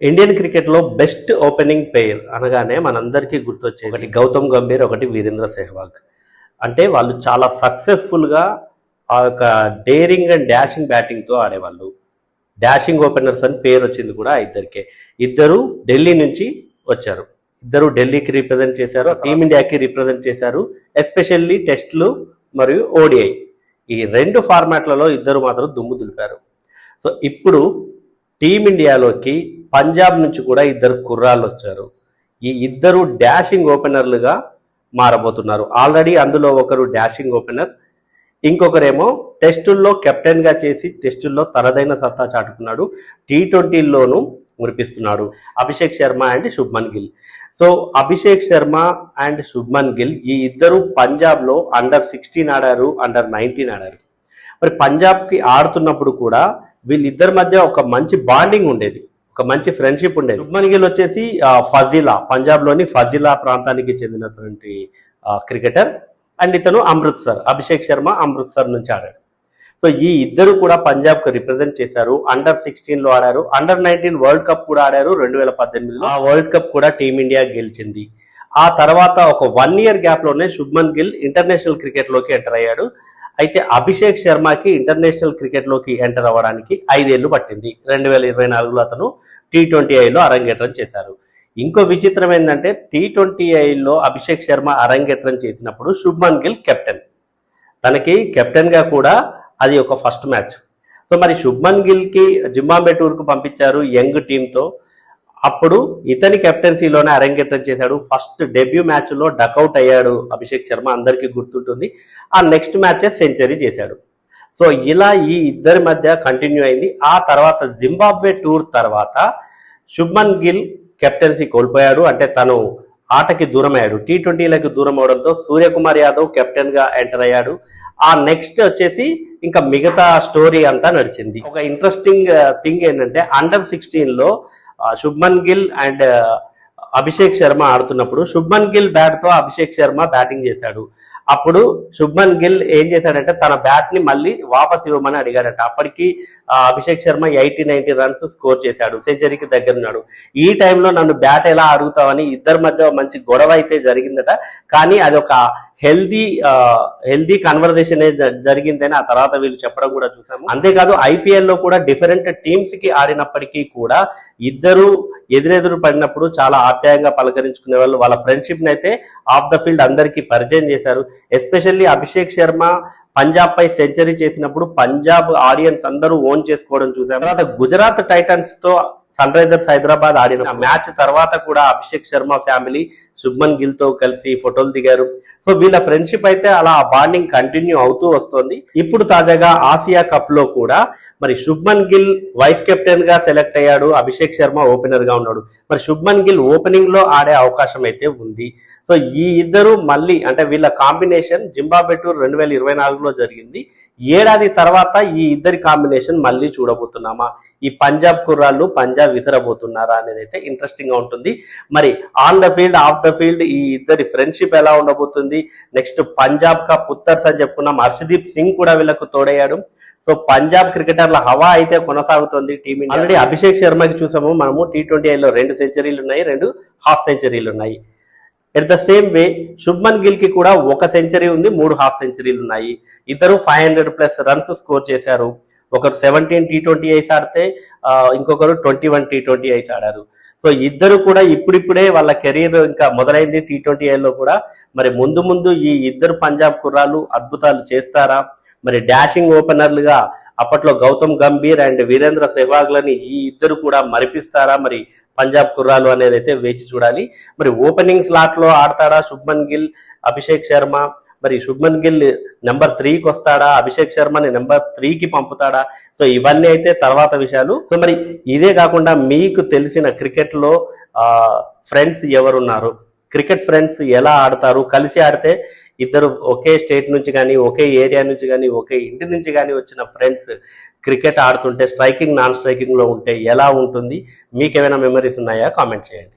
Indian క్రికెట్లో best opening player అనగానే మనందరికీ గుర్తొచ్చే ఒకటి గౌతమ్ గంభీర్ ఒకటి వీరేంద్ర సెహ్వాగ్. అంటే వాళ్ళు చాలా సక్సెస్ఫుల్గా ఆ యొక్క డేరింగ్ అండ్ డాషింగ్ బ్యాటింగ్తో ఆడేవాళ్ళు. డాషింగ్ ఓపెనర్స్ అని పేరు వచ్చింది కూడా ఇద్దరికే. ఇద్దరు ఢిల్లీ నుంచి వచ్చారు. ఇద్దరు ఢిల్లీకి రిప్రజెంట్ చేశారు టీమిండియాకి రిప్రజెంట్ చేశారు ఎస్పెషల్లీ టెస్ట్లు మరియు ఓడిఐ ఈ రెండు ఫార్మాట్లలో ఇద్దరు మాత్రం దుమ్ము దులిపారు. సో ఇప్పుడు టీమిండియాలోకి పంజాబ్ నుంచి కూడా ఇద్దరు కుర్రాళ్ళు వచ్చారు. ఈ ఇద్దరు డాషింగ్ ఓపెనర్లుగా మారబోతున్నారు. ఆల్రెడీ అందులో ఒకరు డాషింగ్ ఓపెనర్ ఇంకొకరేమో టెస్టుల్లో కెప్టెన్గా చేసి టెస్టుల్లో తనదైన సత్తా చాటుకున్నాడు. టీ ట్వంటీల్లోనూ మురిపిస్తున్నాడు. Abhishek Sharma and Shubman Gill. So Abhishek Sharma and Shubman Gill ఈ ఇద్దరు పంజాబ్లో అండర్ సిక్స్టీన్ ఆడారు అండర్ నైన్టీన్ ఆడారు. మరి పంజాబ్కి ఆడుతున్నప్పుడు కూడా వీళ్ళిద్దరి మధ్య ఒక మంచి బాండింగ్ ఉండేది. ఒక మంచి ఫ్రెండ్షిప్ ఉండేది. శుభ్మన్ గిల్ వచ్చేసి ఆ, ఫజిలా పంజాబ్లోని ఫజిలా ప్రాంతానికి చెందినటువంటి క్రికెటర్ అండ్ ఇతను అమృత్సర్ అభిషేక్ శర్మ అమృత్సర్ నుంచి ఆడాడు. సో ఈ ఇద్దరు కూడా పంజాబ్కి రిప్రజెంట్ చేశారు. అండర్ సిక్స్టీన్లో ఆడారు. అండర్ నైన్టీన్ వరల్డ్ కప్ కూడా ఆడారు రెండు వేల పద్దెనిమిదిలో. ఆ వరల్డ్ కప్ కూడా టీమిండియా గెలిచింది. ఆ తర్వాత ఒక వన్ ఇయర్ గ్యాప్లోనే శుభ్మన్ గిల్ ఇంటర్నేషనల్ క్రికెట్లోకి ఎంటర్ అయ్యాడు. అయితే అభిషేక్ శర్మకి ఇంటర్నేషనల్ క్రికెట్లోకి ఎంటర్ అవ్వడానికి ఐదేళ్ళు పట్టింది. రెండు వేల ఇరవై నాలుగులో అతను టీ ట్వంటీ ఐలో అరంగేట్రం చేశారు. ఇంకో విచిత్రం ఏంటంటే టీ ట్వంటీ ఐలో అభిషేక్ శర్మ అరంగేట్రం చేసినప్పుడు శుభ్మన్ గిల్ కెప్టెన్. తనకి కెప్టెన్గా కూడా అది ఒక ఫస్ట్ మ్యాచ్. సో మరి శుభ్మన్ గిల్కి జింబాబే టూర్కు పంపించారు యంగ్ టీమ్తో అప్పుడు ఇతని కెప్టెన్సీలోనే అరంగేట్రం చేశాడు. ఫస్ట్ డెబ్యూ మ్యాచ్లో డకౌట్ అయ్యాడు అభిషేక్ శర్మ అందరికీ గుర్తుంటుంది. ఆ నెక్స్ట్ మ్యాచే సెంచరీ చేశాడు. సో ఇలా ఈ ఇద్దరి మధ్య కంటిన్యూ అయింది. ఆ తర్వాత జింబాబ్వే టూర్ తర్వాత శుభ్మన్ గిల్ కెప్టెన్సీ కోల్పోయాడు. అంటే తను ఆటకి దూరం అయ్యాడు టీ ట్వంటీలకు దూరం అవడంతో సూర్యకుమార్ యాదవ్ కెప్టెన్గా ఎంటర్ అయ్యాడు. ఆ నెక్స్ట్ వచ్చేసి ఇంకా మిగతా స్టోరీ అంతా నడిచింది. ఒక ఇంట్రెస్టింగ్ థింగ్ ఏంటంటే అండర్ సిక్స్టీన్లో శుభ్మన్ గిల్ అండ్ అభిషేక్ శర్మ ఆడుతున్నప్పుడు శుభ్మన్ గిల్ బ్యాట్తో అభిషేక్ శర్మ బ్యాటింగ్ చేశాడు. అప్పుడు శుభ్మన్ గిల్ ఏం చేశాడంటే తన బ్యాట్ని మళ్ళీ వాపస్ ఇవ్వమని అడిగాడట. అప్పటికి Abhishek Sharma eighty ninety runs score చేశాడు. సెంచరీకి దగ్గరున్నాడు. ఈ టైంలో నన్ను బ్యాట్ ఎలా అడుగుతావని ఇద్దరి మధ్య మంచి గొడవ అయితే జరిగిందట. కానీ అది ఒక హెల్దీ హెల్దీ కన్వర్జేషన్ జరిగిందని ఆ తర్వాత వీళ్ళు చెప్పడం కూడా చూసాము. అంతేకాదు ఐపీఎల్లో కూడా డిఫరెంట్ టీమ్స్కి ఆడినప్పటికీ కూడా ఇద్దరు ఎదురెదురు పడినప్పుడు చాలా ఆప్యాయంగా పలకరించుకునే వాళ్ళు వాళ్ళ ఫ్రెండ్షిప్ అయితే ఆఫ్ ద ఫీల్డ్ అందరికీ పరిచయం చేశారు. ఎస్పెషల్లీ అభిషేక్ శర్మ పంజాబ్ పై సెంచరీ చేసినప్పుడు పంజాబ్ ఆడియన్స్ అందరూ ఓన్ చేసుకోవడం చూసాం తర్వాత గుజరాత్ టైటన్స్తో సన్ రైజర్స్ హైదరాబాద్ ఆడిన మ్యాచ్ తర్వాత కూడా అభిషేక్ శర్మ ఫ్యామిలీ శుభ్మన్ గిల్తో కలిసి ఫోటోలు దిగారు. సో వీళ్ళ ఫ్రెండ్షిప్ అయితే అలా బాండింగ్ కంటిన్యూ అవుతూ వస్తుంది. ఇప్పుడు తాజాగా ఆసియా కప్లో కూడా మరి శుభ్మన్ గిల్ వైస్ కెప్టెన్గా సెలెక్ట్ అయ్యాడు అభిషేక్ శర్మ ఓపెనర్గా ఉన్నాడు. మరి శుభ్మన్ గిల్ ఓపెనింగ్లో ఆడే అవకాశం అయితే ఉంది. సో ఈ ఇద్దరు మళ్ళీ అంటే వీళ్ళ కాంబినేషన్ జింబాబే టూర్ రెండు వేల ఇరవై నాలుగులో జరిగింది. ఏడాది తర్వాత ఈ ఇద్దరి కాంబినేషన్ మళ్ళీ చూడబోతున్నామా? ఈ పంజాబ్ కుర్రాళ్ళు పంజాబ్ విసరబోతున్నారా అనేది అయితే ఇంట్రెస్టింగ్గా ఉంటుంది. మరి on the field off the field ఈ ఇద్దరి ఫ్రెండ్షిప్ ఎలా ఉండబోతుంది? నెక్స్ట్ పంజాబ్ కా పుత్తర్స్ అని చెప్పుకున్నాం. హర్షదీప్ సింగ్ కూడా వీళ్ళకు తోడయ్యాడు. సో పంజాబ్ క్రికెటర్ల హవా అయితే కొనసాగుతుంది టీం ఆల్రెడీ అభిషేక్ శర్మకి చూసాము. మనము టీ ట్వంటీ లో రెండు సెంచరీలు ఉన్నాయి రెండు హాఫ్ సెంచరీలు ఉన్నాయి. At the same way Shubman గిల్కి కూడా ఒక సెంచరీ ఉంది మూడు హాఫ్ సెంచరీలు ఉన్నాయి. ఇద్దరు five hundred plus runs score చేశారు. ఒకరు సెవెంటీన్ టీ ట్వంటీ ఐస్ ఆడితే ఇంకొకరు twenty one T twenty Is ఆడారు. సో ఇద్దరు కూడా ఇప్పుడిప్పుడే వాళ్ళ కెరీర్ ఇంకా మొదలైంది టీ ట్వంటీ ఐలో కూడా. మరి ముందు ముందు ఈ ఇద్దరు పంజాబ్ కుర్రాలు అద్భుతాలు చేస్తారా? మరి డాషింగ్ ఓపెనర్లుగా అప్పట్లో గౌతమ్ గంభీర్ అండ్ వీరేంద్ర సెహ్వాగ్లని ఈ ఇద్దరు కూడా మరిపిస్తారా? మరి పంజాబ్ కుర్రాలు అనేది అయితే వేచి చూడాలి. మరి ఓపెనింగ్ స్లాట్లో ఆడతాడా శుభ్మన్ గిల్ అభిషేక్ శర్మ? మరి శుభ్మన్ గిల్ నెంబర్ త్రీకి వస్తాడా? అభిషేక్ శర్మని నెంబర్ త్రీకి పంపుతాడా? సో ఇవన్నీ అయితే తర్వాత విషయాలు. సో మరి ఇదే కాకుండా మీకు తెలిసిన క్రికెట్లో ఫ్రెండ్స్ ఎవరున్నారు? క్రికెట్ ఫ్రెండ్స్ ఎలా ఆడతారు? కలిసి ఆడితే ఇద్దరు ఒకే స్టేట్ నుంచి కానీ ఒకే ఏరియా నుంచి కానీ ఒకే ఇంటి నుంచి కానీ వచ్చిన ఫ్రెండ్స్ క్రికెట్ ఆడుతుంటే స్ట్రైకింగ్ నాన్ స్ట్రైకింగ్లో ఉంటే ఎలా ఉంటుంది? మీకు ఏమైనా మెమరీస్ ఉన్నాయా? కామెంట్ చేయండి.